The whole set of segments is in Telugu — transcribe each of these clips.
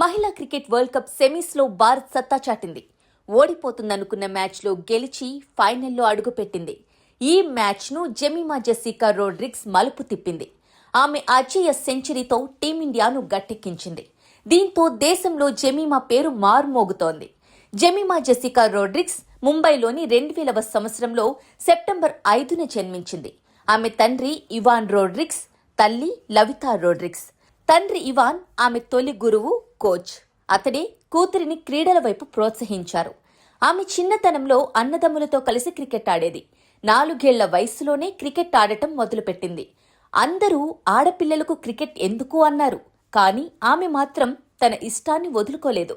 మహిళా క్రికెట్ వరల్డ్ కప్ సెమీస్లో భారత్ సత్తా చాటింది. ఓడిపోతుందనుకున్న మ్యాచ్లో గెలిచి ఫైనల్లో అడుగుపెట్టింది. ఈ మ్యాచ్ను జెమిమా జెసికా రోడ్రిక్స్ మలుపు తిప్పింది. ఆమె అజేయ సెంచరీతో టీమిండియాను గట్టెక్కించింది. దీంతో దేశంలో జెమిమా పేరు మారుమోగుతోంది. జెమిమా జెసికా రోడ్రిక్స్ ముంబైలోని రెండు వేలవ సంవత్సరంలో సెప్టెంబర్ ఐదున జన్మించింది. ఆమె తండ్రి ఇవాన్ రోడ్రిక్స్ తల్లి లవితా రోడ్రిక్స్ తండ్రి ఇవాన్ ఆమె తొలి గురువు కోచ్. అతడే కూతురిని క్రీడల వైపు ప్రోత్సహించారు. ఆమె చిన్నతనంలో అన్నదమ్ములతో కలిసి క్రికెట్ ఆడేది. నాలుగేళ్ళ వయసులోనే క్రికెట్ ఆడటం మొదలుపెట్టింది. అందరూ ఆడపిల్లలకు క్రికెట్ ఎందుకు అన్నారు. కానీ ఆమె మాత్రం తన ఇష్టాన్ని వదులుకోలేదు.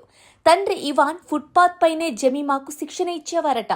తండ్రి ఇవాన్ ఫుట్పాత్ పైనే జమీమాకు శిక్షణ ఇచ్చేవారట.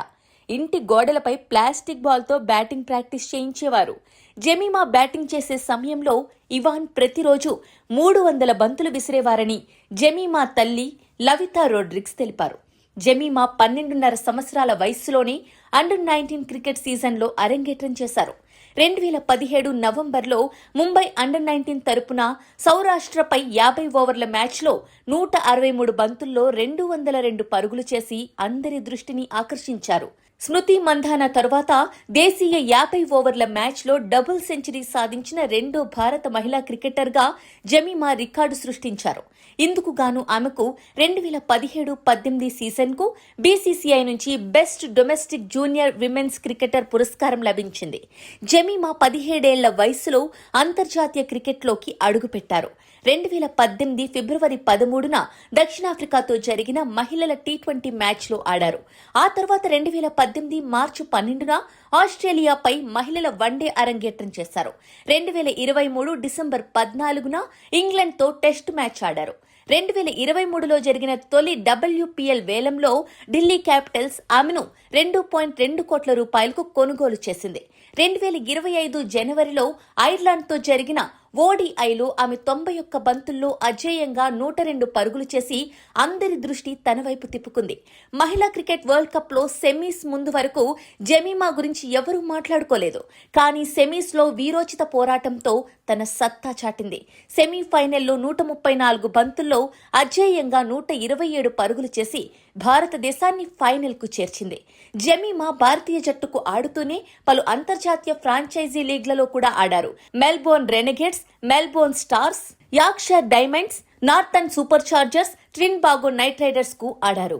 ఇంటి గోడలపై ప్లాస్టిక్ బాల్తో బ్యాటింగ్ ప్రాక్టీస్ చేయించేవారు. జమీమా బ్యాటింగ్ చేసే సమయంలో ఇవాన్ ప్రతిరోజు మూడు వందల బంతులు విసిరేవారని జమీమా తల్లి లవితా రోడ్రిక్స్ తెలిపారు. జమీమా పన్నెండున్నర సంవత్సరాల వయస్సులోనే అండర్ నైన్టీన్ క్రికెట్ సీజన్లో అరంగేట్రం చేశారు. రెండు వేల పదిహేడు నవంబర్లో ముంబై అండర్ నైన్టీన్ తరపున సౌరాష్ట్రపై యాభై ఓవర్ల మ్యాచ్లో నూట అరవై మూడు బంతుల్లో రెండు వందల రెండు పరుగులు చేసి అందరి దృష్టిని ఆకర్షించారు. స్మృతి మంధాన తరువాత దేశీయ యాభై ఓవర్ల మ్యాచ్లో డబుల్ సెంచరీ సాధించిన రెండో భారత మహిళా క్రికెటర్గా జమీమా రికార్డు సృష్టించారు. ఇందుకు గాను ఆమెకు రెండు వేల పదిహేడు పద్దెనిమిది సీజన్కు బీసీసీఐ నుంచి best domestic junior women's cricketer పురస్కారం లభించింది. జమీమా పదిహేడేళ్ళ వయసులో అంతర్జాతీయ క్రికెట్లోకి అడుగుపెట్టారు. రెండు వేల పద్దెనిమిది ఫిబ్రవరి పదమూడున దక్షిణాఫ్రికాతో జరిగిన మహిళల టీ ట్వంటీ మ్యాచ్లో ఆడారు. ఆ తర్వాత రెండు వేల పద్దెనిమిది మార్చి పన్నెండున ఆస్ట్రేలియాపై మహిళల వన్డే అరంగేట్రం చేశారు. రెండు వేల ఇరవై మూడు డిసెంబర్ పద్నాలుగున ఇంగ్లాండ్తో టెస్ట్ మ్యాచ్ ఆడారు. రెండు వేల ఇరవై మూడులో జరిగిన తొలి డబ్ల్యూపీఎల్ వేలంలో ఢిల్లీ క్యాపిటల్స్ ఆమెను రెండు పాయింట్ రెండు కోట్ల రూపాయలకు కొనుగోలు చేసింది. రెండు వేల ఇరవై ఐదు జనవరిలో ఐర్లాండ్తో జరిగిన ఓడిఐలో ఆమె తొంభై ఒక్క బంతుల్లో అజేయంగా నూట రెండు పరుగులు చేసి అందరి దృష్టి తన వైపు తిప్పుకుంది. మహిళా క్రికెట్ వరల్డ్ కప్లో సెమీస్ ముందు వరకు జమీమా గురించి ఎవరూ మాట్లాడుకోలేదు. కానీ సెమీస్లో వీరోచిత పోరాటంతో తన సత్తా చాటింది. సెమీఫైనల్లో నూట ముప్పై నాలుగు బంతుల్లో అజేయంగా నూట ఇరవై ఏడు పరుగులు చేసి భారతదేశాన్ని ఫైనల్కు చేర్చింది. జమీమా భారతీయ జట్టుకు ఆడుతూనే పలు అంతర్జాతీయ ఫ్రాంచైజీ లీగ్లలో కూడా ఆడారు. Melbourne Renegades Melbourne Stars Yorkshire Diamonds Northern Super Chargers Trinbago Knight రైడర్స్కు ఆడారు.